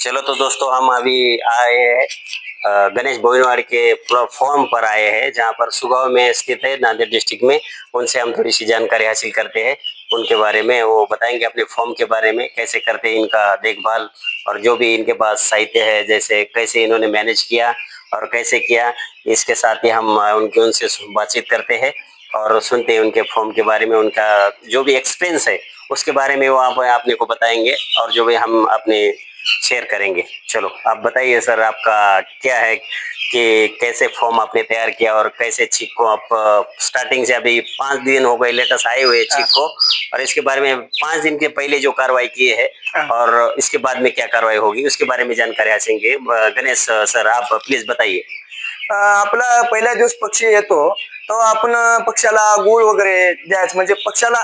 चलो तो दोस्तों, हम अभी आए हैं गणेश भोजनवाड़ के फॉर्म पर आए हैं, जहाँ पर सुगाव में स्थित है नांदेड़ डिस्ट्रिक्ट में। उनसे हम थोड़ी सी जानकारी हासिल करते हैं, उनके बारे में, वो बताएँगे अपने फॉर्म के बारे में, कैसे करते हैं इनका देखभाल और जो भी इनके पास साहित्य है, जैसे कैसे इन्होंने मैनेज किया और कैसे किया, इसके साथ ही हम उनके, उनसे बातचीत करते हैं और सुनते हैं उनके फॉर्म के बारे में, उनका जो भी एक्सपीरियंस है, उसके बारे में वो आप अपने को बताएँगे और जो भी हम अपने शेयर करेंगे। चलो आप बताइए सर आपका क्या है कि कैसे फॉर्म आपने तैयार किया और कैसे चीक को आप स्टार्टिंग से अभी पाँच दिन हो गए लेटेस्ट आए हुए चीक को और इसके बारे में पाँच दिन के पहले जो कार्रवाई किए है हाँ। और इसके बाद में क्या कार्रवाई होगी उसके बारे में जानकारी हासिंगे गणेश सर आप प्लीज़ बताइए। अं, आपला पहिल्या दिवस पक्षी येतो तेव्हा आपण पक्षाला गुळ वगैरे द्यायचं म्हणजे पक्षाला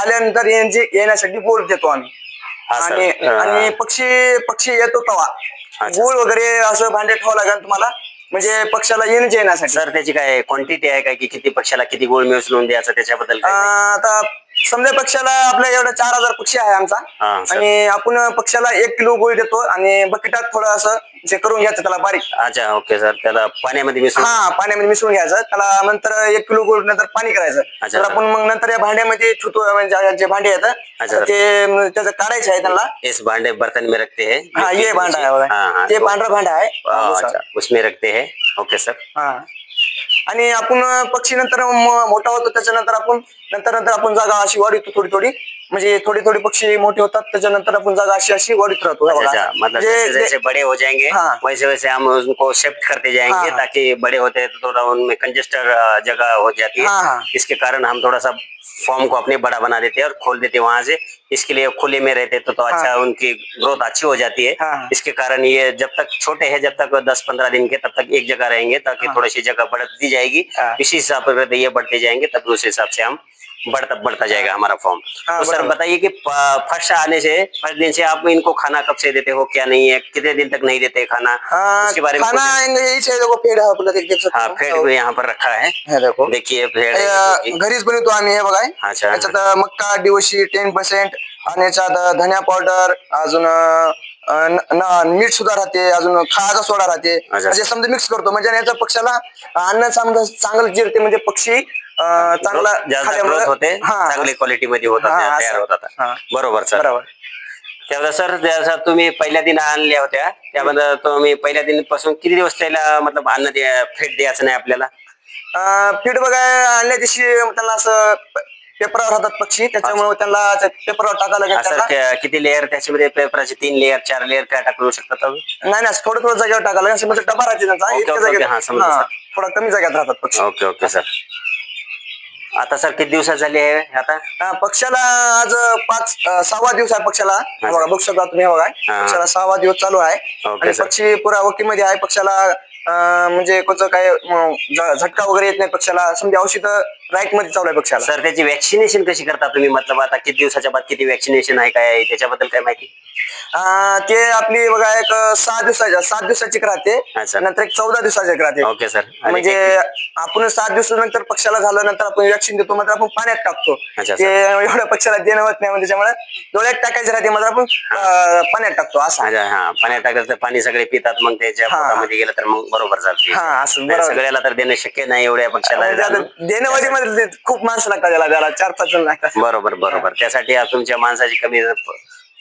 आल्यानंतर जे येण्यासाठी गोड देतो आम्ही. हा आणि आणि पक्षी पक्षी येतो अच्छा. गुळ वगैरे असं भांडे ठेवावं लागेल तुम्हाला. म्हणजे पक्षाला येणं येण्यासाठी सर त्याची काय क्वांटिटी आहे काय की किती पक्षाला किती गोळ मिसळून द्यायचं त्याच्याबद्दल काय? आता समजा पक्षाला आपल्या एवढा चार हजार पक्षी आहे आमचा. हा, सर. आणि आपण पक्षाला एक किलो गोळी देतो आणि बकेटात थोडं असं जे करून घ्यायचं त्याला बारीक. अच्छा ओके सर त्याला पाण्यामध्ये मिसळून. हा पाण्यामध्ये मिसळून घ्यायचं. त्याला नंतर एक किलो गोळ नंतर पाणी करायचं. अच्छा. तर आपण मग नंतर या भांड्यामध्ये ठेवतो म्हणजे जे भांडे अच्छा. येतात ते म, त्याचं काढायचं आहे त्यांना. इस भांडे बर्तन में रखते हैं. हा ये भांडा आहे बघा. हाँ, ते तो- पांढरा भांडा आहे. हाँ. अच्छा. उसमें रखते हैं. ओके सर हा. आणि आपण पक्षी नंतर म- मोठा होतो त्याच्यानंतर आपण नंतर नंतर आपण जागा अशी वाढवतो थोडी थोडी म्हणजे थोडी थोडी पक्षी मोठे होतात त्याच्यानंतर आपण जागा अशी अशी वाढीत राहतो अच्छा मतलब जैसे जैसे बड़े हो जाएँगे हाँ। वैसे वैसे हम उनको शिफ्ट करते जाएँगे हाँ। ताकि बड़े होते हैं तो थोड़ा उनमें कंजेस्टर जगह हो जाती है हाँ, हाँ। इसके कारण हम थोड़ा सा फॉर्म को अपने बड़ा बना देते हैं और खोल देते हैं वहाँ से इसके लिए खुले में रहते तो, तो अच्छा उनकी ग्रोथ अच्छी हो जाती है हाँ। इसके कारण ये जब तक छोटे हैं जब तक दस पंद्रह दिन के तब तक एक जगह रहेंगे ताकि हाँ, थोड़ी सी जगह बढ़ती जाएगी हाँ। इसी हिसाब से ये बढ़ते जाएँगे तब उस हिसाब से हम बढ़ता बढ़ता जाएगा हमारा फॉर्म हाँ, तो सर। बताइए कि फर्स्ट आने से फर्स्ट दिन से आप इनको खाना कब से देते हो क्या नहीं है कितने दिन तक नहीं देते खाना? हाँ, उसके बारे में है फेड भी यहाँ पर रखा है। देखो। देखिए फेड घरीच बनवतो आम्ही हे बघा अच्छा. याच्यात मक्का डिवशी टेन पर्सेंट आणि धनिया पावडर अजून मीठ सुद्धा राहते अजून खायचा सोडा राहते. अच्छा. म्हणजे समजा मिक्स करतो म्हणजे याचा पक्षाला अन्न समजा चांगलं जिरते म्हणजे पक्षी चांगला होते चांगली क्वालिटी मध्ये होतात असं. बरोबर सर. बरोबर. सर जसं तुम्ही पहिल्या दिन आणल्या होत्या त्याबद्दल तुम्ही पहिल्या दिनपासून किती दिवस त्याला मतलब अन्न द्या- फेट द्यायचं नाही आपल्याला? पीठ बघा आणल्या दिवशी त्यांना असं पेपरावर राहतात पक्षी त्याच्यामुळे त्यांना त्या पेपरावर टाकायला लागेल असं किती लेअर त्याच्यामध्ये पेपराचे तीन लेअर चार लेअर काय टाकू शकतात? नाही नाही थोडं थोडं जागेवर टाकायला लागेल. म्हणजे डबा राहते त्यांचा. ओके, इतक्या ओके, ओके, हा, जागेत समजलं, हा, सर. थोडा कमी जागेत राहतात पक्षी. Okay okay sir. आता सर किती दिवसात झाले आहे आता? हा, पक्षाला आज पाच अं, सहावा दिवस आहे पक्षाला. हे बघा बघू शकता तुम्ही हे बघा. हा. पक्षाला सहावा दिवस चालू आहे. ओके, आणि सर. पक्षी पुरा ओके मध्ये आहे. पक्षाला म्हणजे कोणतं काय म, झटका वगैरे येत नाही पक्षाला. समजा औषध राईटमध्ये चालू आहे पक्षाला. सर त्याची वॅक्सिनेशन कशी करता तुम्ही? मतलब आता किती दिवसाच्या बाद किती वॅक्सिनेशन आहे काय आहे? त्याच्याबद्दल काय माहिती? अं, ते आपली बघा एक सहा दिवसाच्या सात दिवसाची एक राहते. अच्छा. नंतर एक चौदा दिवसाची एक राहते. Okay sir. आणि म्हणजे आपण सात दिवसानंतर पक्षाला झालं नंतर आपण वॅक्सिन देतो मात्र आपण पाण्यात टाकतो. अच्छा, ते एवढ्या पक्षाला देणं होत नाही म्हणजे त्याच्यामुळे डोळ्यात टाकायचे राहते मात्र आपण अं, पाण्यात टाकतो असं. अच्छा हा. पाण्यात टाकलं तर पाणी सगळे पितात मग त्याच्या हा. पोटामध्ये गेलं तर मग बरोबर चालते. हा, असं नाही, बरोबर. सगळ्याला तर देणं शक्य नाही एवढ्या पक्षाला. म्हणजे आता देणं मध्ये मध्ये खूप माणसं लागतात त्याला त्याला चार पाच जण लागतात. बरोबर बरोबर. त्यासाठी आज तुमच्या माणसाची कमी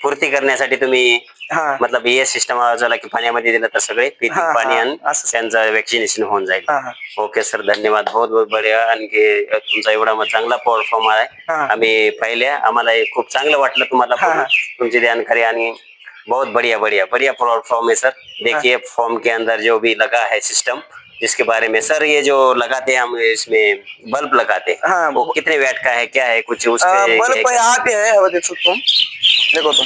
पूर्ती करण्यासाठी तुम्ही हा. मतलब हे सिस्टम झाला की पाण्यामध्ये दिलं तर सगळे पितील हा, हा, पाणी आणि असं. त्यांचं वॅक्सिनेशन होऊन जाईल हा, हा. ओके सर धन्यवाद बहुत बहुत बढिया आणखी तुमचा एवढा मग चांगला प्लॅटफॉर्म आहे हा. आम्ही पाहिले आम्हाला हे खूप चांगलं वाटलं तुम्हाला हा. हा. तुमची जानकारी आणि बहुत बढ़िया बढ़िया बढ़िया प्लेटफॉर्म है सर देखिए फॉर्म के अंदर जो भी लगा है सिस्टम जिसके बारे में सर ये जो लगाते हैं हम इसमें बल्ब लगाते हैं हाँ, वो कितने वैट का है क्या है कुछ उसके बल्ब यहाँ पे है वो देख सकते हो देखो तुम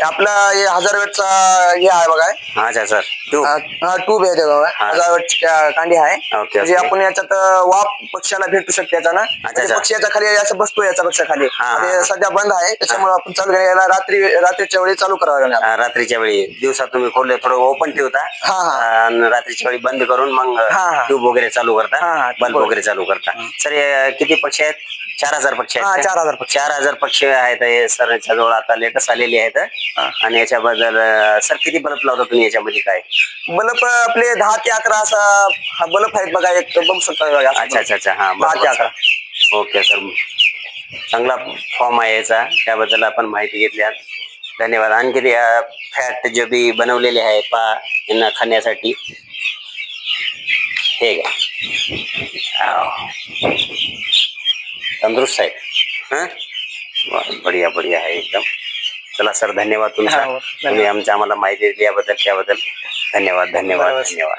आपला हे हजार वेटचा हे आहे बघा. अच्छा सर टू हा ट्यूब आहे ते बघा. हजार वेटची का- कांडी आहे. ओके, म्हणजे. आपण याच्यात अं, वाफ पक्षाला भेटू शकते याचा ना. म्हणजे अच्छा. पक्षी याच्या खाली असं बसतो याच्या पक्षा खाली हा, हा, ते हा. सध्या बंद आहे. त्याच्यामुळे आपण चालू केलं याला रात्री रात्रीच्या वेळी चालू करावं लागणार अं, रात्रीच्या वेळी. दिवसात तुम्ही खोलले थोडं ओपन ठेवता. हा, हा. रात्रीच्या वेळी बंद करून मग हा, हा. ट्यूब वगैरे चालू हा, करता बल्ब वगैरे चालू करता. सर किती पक्षी आहेत? चार हजार पक्षी हा का? चार हजार पक्षी. चार हजार पक्षी आहेत हे सरांच्या जवळ आता लेटेस्ट आलेली आहेत. आणि याच्याबद्दल अं, सर किती बल्ब लावता तुम्ही याच्यामध्ये काय? बल्ब आपले दहा ते अकरा असा हा बल्ब आहेत बघा एक बघू शकता बघा. अच्छा अच्छा अच्छा. हा दहा ते अकरा. Okay sir. चांगला फॉर्म आहे याचा. त्याबद्दल आपण माहिती घेतली. धन्यवाद. आणखी फॅट जे बी बनवलेले आहे पा यांना खाण्यासाठी. हे घ्या. आव. तंदुरुस्त आहे हं? वा, बढिया बढिया आहे एकदम चला सर धन्यवाद तुमचा हा, हो. तुम्ही आमच्या आम्हाला माहिती दिली याबद्दल त्याबद्दल धन्यवाद धन्यवाद. धन्यवाद